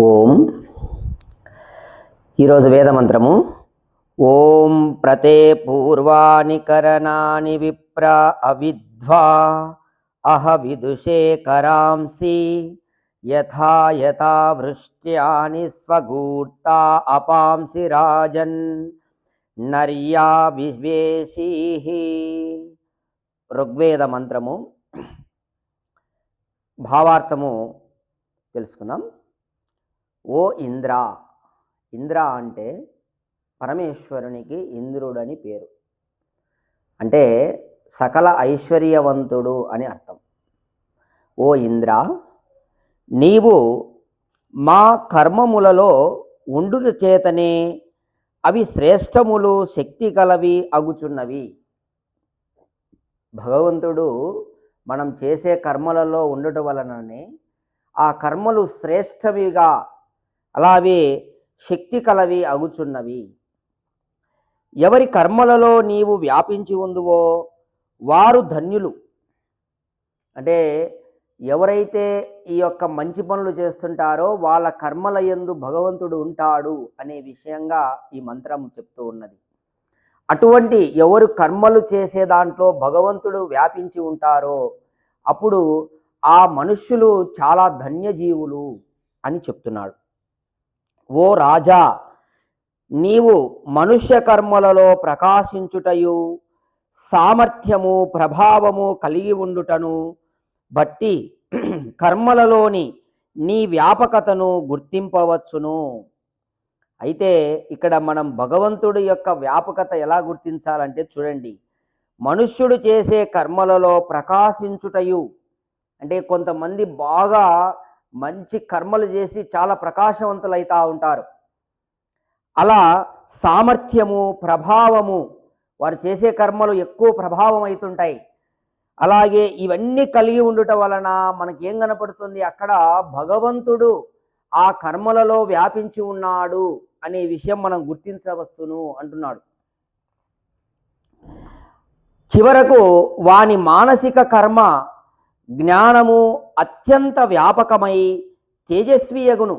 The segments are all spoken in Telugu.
ఓం. ఈరోజు వేదమంత్రము. ఓం ప్రతే పూర్వాణి కరణాని విప్ర అవిద్వా అహ విదుషే కరాంసి యథా యథా వృష్ట్యాని స్వగూర్తా అపాంసి రాజన్ నర్యా వివేశీ ఋగ్వేద మంత్రము భావార్థము తెలుసుకుందాం. ఓ ఇంద్ర. ఇంద్ర అంటే పరమేశ్వరునికి ఇంద్రుడని పేరు. అంటే సకల ఐశ్వర్యవంతుడు అని అర్థం. ఓ ఇంద్ర నీవు మా కర్మములలో ఉండుట చేతనే అవి శ్రేష్టములు శక్తి కలవి అగుచున్నవి. భగవంతుడు మనం చేసే కర్మలలో ఉండటం వలననే ఆ కర్మలు శ్రేష్టవిగా అలాగే శక్తి కలవి అగుచున్నవి. ఎవరి కర్మలలో నీవు వ్యాపించి ఉందువో వారు ధన్యులు. అంటే ఎవరైతే ఈ యొక్క మంచి పనులు చేస్తుంటారో వాళ్ళ కర్మల ఎందు భగవంతుడు ఉంటాడు అనే విషయంగా ఈ మంత్రం చెప్తూ ఉన్నది. అటువంటి ఎవరు కర్మలు చేసే దాంట్లో భగవంతుడు వ్యాపించి ఉంటారో అప్పుడు ఆ మనుష్యులు చాలా ధన్యజీవులు అని చెప్తున్నాడు. ఓ రాజా నీవు మనుష్య కర్మలలో ప్రకాశించుటయు సామర్థ్యము ప్రభావము కలిగి ఉండుటను బట్టి కర్మలలోని నీ వ్యాపకతను గుర్తింపవచ్చును. అయితే ఇక్కడ మనం భగవంతుడి యొక్క వ్యాపకత ఎలా గుర్తించాలంటే చూడండి మనుష్యుడు చేసే కర్మలలో ప్రకాశించుటయు అంటే కొంతమంది బాగా మంచి కర్మలు చేసి చాలా ప్రకాశవంతులైతా ఉంటారు. అలా సామర్థ్యము ప్రభావము వారు చేసే కర్మలు ఎక్కువ ప్రభావం అవుతుంటాయి అలాగే ఇవన్నీ కలిగి ఉండుట వలన మనకేం కనపడుతుంది? అక్కడ భగవంతుడు ఆ కర్మలలో వ్యాపించి ఉన్నాడు అనే విషయం మనం గుర్తించవస్తును అంటున్నాడు. చివరకు వాని మానసిక కర్మ జ్ఞానము అత్యంత వ్యాపకమై తేజస్వీయగును.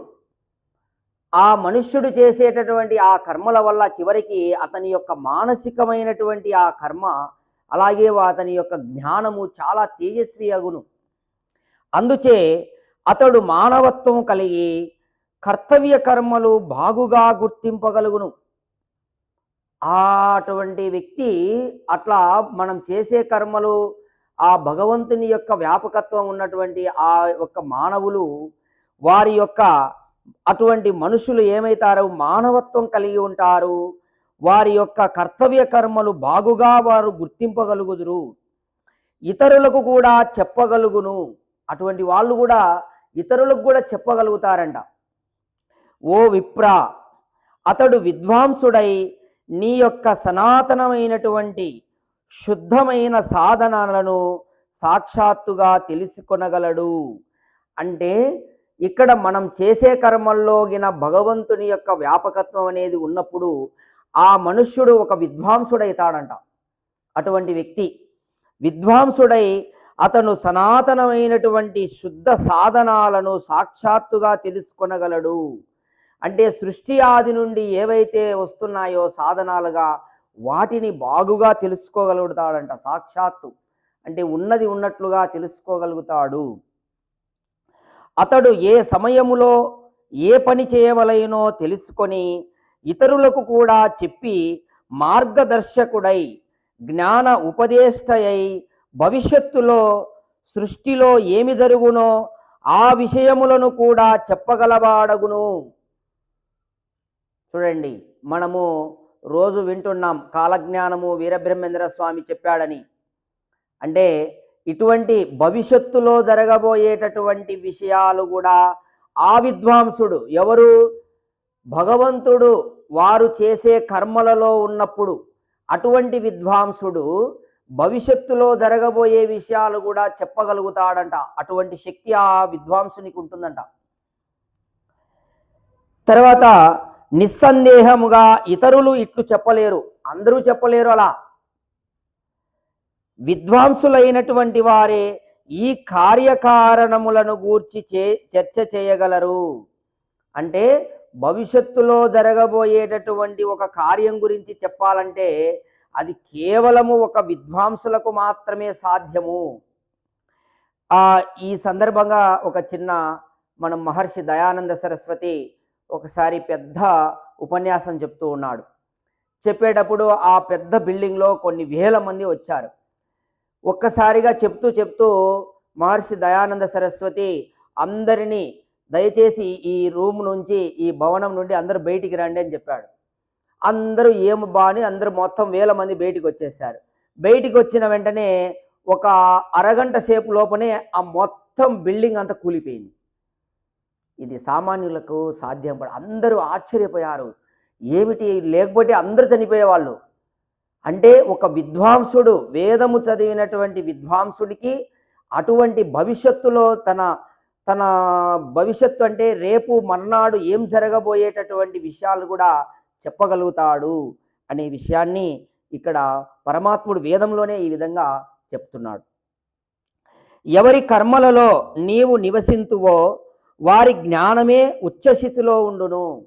ఆ మనుష్యుడు చేసేటటువంటి ఆ కర్మల వల్ల చివరికి అతని యొక్క మానసికమైనటువంటి ఆ కర్మ అలాగే అతని యొక్క జ్ఞానము చాలా తేజస్వి అగును అందుచే అతడు మానవత్వం కలిగి కర్తవ్య కర్మలు బాగుగా గుర్తింపగలుగును. ఆ అటువంటి వ్యక్తి అట్లా మనం చేసే కర్మలు ఆ భగవంతుని యొక్క వ్యాపకత్వం ఉన్నటువంటి ఆ యొక్క మానవులు వారి యొక్క అటువంటి మనుషులు ఏమవుతారు మానవత్వం కలిగి ఉంటారు. వారి యొక్క కర్తవ్య కర్మలు బాగుగా వారు గుర్తింపగలుగుదురు. ఇతరులకు కూడా చెప్పగలుగును. అటువంటి వాళ్ళు కూడా ఇతరులకు కూడా చెప్పగలుగుతారంట. ఓ విప్ర అతడు విద్వాంసుడై నీ యొక్క సనాతనమైనటువంటి శుద్ధమైన సాధనాలను సాక్షాత్తుగా తెలుసుకొనగలడు. అంటే ఇక్కడ మనం చేసే కర్మల్లో గిన భగవంతుని యొక్క వ్యాపకత్వం అనేది ఉన్నప్పుడు ఆ మనుష్యుడు ఒక విద్వాంసుడైతాడంట. అటువంటి వ్యక్తి విద్వాంసుడై అతను సనాతనమైనటువంటి శుద్ధ సాధనాలను సాక్షాత్తుగా తెలుసుకొనగలడు. అంటే సృష్టి ఆది నుండి ఏవైతే వస్తున్నాయో సాధనాలుగా వాటిని బాగుగా తెలుసుకోగలుగుతాడంట సాక్షాత్తు. అంటే ఉన్నది ఉన్నట్లుగా తెలుసుకోగలుగుతాడు. అతడు ఏ సమయములో ఏ పని చేయవలైనో తెలుసుకొని ఇతరులకు కూడా చెప్పి మార్గదర్శకుడై జ్ఞాన ఉపదేష్టయై భవిష్యత్తులో సృష్టిలో ఏమి జరుగునో ఆ విషయములను కూడా చెప్పగలవాడగును. చూడండి మనము రోజు వింటున్నాం. కాలజ్ఞానము వీరబ్రహ్మేంద్ర స్వామి చెప్పాడని. అంటే ఇటువంటి భవిష్యత్తులో జరగబోయేటటువంటి విషయాలు కూడా ఆ విద్వాంసుడు ఎవరు? భగవంతుడు వారు చేసే కర్మలలో ఉన్నప్పుడు అటువంటి విద్వాంసుడు భవిష్యత్తులో జరగబోయే విషయాలు కూడా చెప్పగలుగుతాడంట. అటువంటి శక్తి ఆ విద్వాంసునికి ఉంటుందంట. తర్వాత నిస్సందేహముగా ఇతరులు ఇట్లు చెప్పలేరు అందరూ చెప్పలేరు అలా. విద్వాంసులైనటువంటి వారే ఈ కార్యకారణములను గూర్చి చే చర్చ చేయగలరు. అంటే భవిష్యత్తులో జరగబోయేటటువంటి ఒక కార్యం గురించి చెప్పాలంటే అది కేవలము ఒక విద్వాంసులకు మాత్రమే సాధ్యము. ఈ సందర్భంగా ఒక చిన్న మనం మహర్షి దయానంద సరస్వతి ఒకసారి పెద్ద ఉపన్యాసం చెప్తూ ఉన్నాడు. చెప్పేటప్పుడు ఆ పెద్ద బిల్డింగ్లో కొన్ని వేల మంది వచ్చారు. ఒక్కసారిగా చెప్తూ చెప్తూ మహర్షి దయానంద సరస్వతి అందరినీ దయచేసి ఈ రూమ్ నుంచి ఈ భవనం నుండి అందరూ బయటికి రండి అని చెప్పాడు. అందరూ ఏమి బాని అందరూ మొత్తం వేల మంది బయటికి వచ్చేసారు. బయటికి వచ్చిన వెంటనే ఒక అరగంట సేపు లోపనే ఆ మొత్తం బిల్డింగ్ అంతా కూలిపోయింది. ఇది సామాన్యులకు సాధ్యం పడ అందరూ ఆశ్చర్యపోయారు. ఏమిటి? లేకపోతే అందరూ చనిపోయేవాళ్ళు. అంటే ఒక విద్వాంసుడు వేదము చదివినటువంటి విద్వాంసుడికి అటువంటి భవిష్యత్తులో తన తన భవిష్యత్తు అంటే రేపు మర్నాడు ఏం జరగబోయేటటువంటి విషయాలు కూడా చెప్పగలుగుతాడు అనే విషయాన్ని ఇక్కడ పరమాత్ముడు వేదంలోనే ఈ విధంగా చెప్తున్నాడు. ఎవరి కర్మలలో నీవు నివసింతువో వారి జ్ఞానమే ఉచ్చస్థితిలో ఉండును.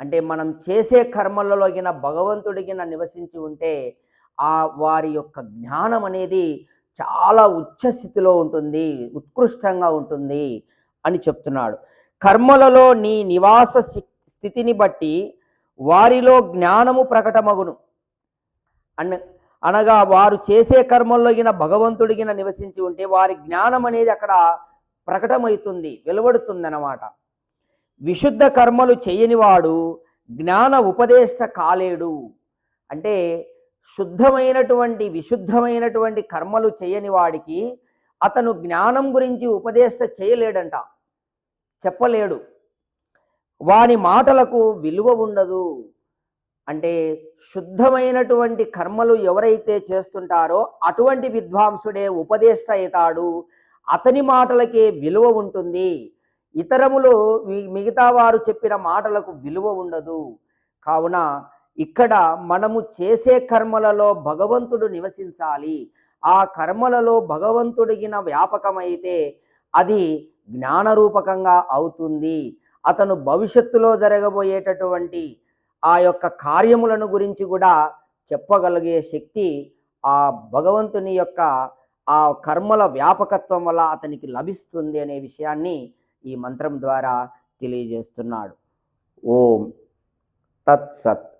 అంటే మనం చేసే కర్మలలోగిన భగవంతుడిగిన నివసించి ఉంటే ఆ వారి యొక్క జ్ఞానం అనేది చాలా ఉచ్చస్థితిలో ఉంటుంది ఉత్కృష్టంగా ఉంటుంది అని చెప్తున్నాడు. కర్మలలో నీ నివాస సి- స్థితిని బట్టి వారిలో జ్ఞానము ప్రకటమగును. అన్న అనగా వారు చేసే కర్మల్లోగిన భగవంతుడిగిన నివసించి ఉంటే వారి జ్ఞానం అనేది అక్కడ ప్రకటమవుతుంది వెలువడుతుందన్నమాట. విశుద్ధ కర్మలు చేయనివాడు జ్ఞాన ఉపదేశ కాలేడు. అంటే శుద్ధమైనటువంటి విశుద్ధమైనటువంటి కర్మలు చేయని వాడికి అతను జ్ఞానం గురించి ఉపదేశ చేయలేడంట. చెప్పలేడు. వాని మాటలకు విలువ ఉండదు. అంటే శుద్ధమైనటువంటి కర్మలు ఎవరైతే చేస్తుంటారో అటువంటి విద్వాంసుడే ఉపదేష్ట అవుతాడు. అతని మాటలకే విలువ ఉంటుంది. ఇతరములు మిగతా వారు చెప్పిన మాటలకు విలువ ఉండదు. కావున ఇక్కడ మనము చేసే కర్మలలో భగవంతుడు నివసించాలి. ఆ కర్మలలో భగవంతుడిగిన వ్యాపకమైతే అది జ్ఞానరూపకంగా అవుతుంది. అతను భవిష్యత్తులో జరగబోయేటటువంటి ఆ యొక్క కార్యములను గురించి కూడా చెప్పగలిగే శక్తి ఆ భగవంతుని యొక్క ఆ కర్మల వ్యాపకత్వం వల్ల అతనికి లభిస్తుంది అనే విషయాన్ని ఈ మంత్రం ద్వారా తెలియజేస్తున్నాడు. ఓం తత్సత్.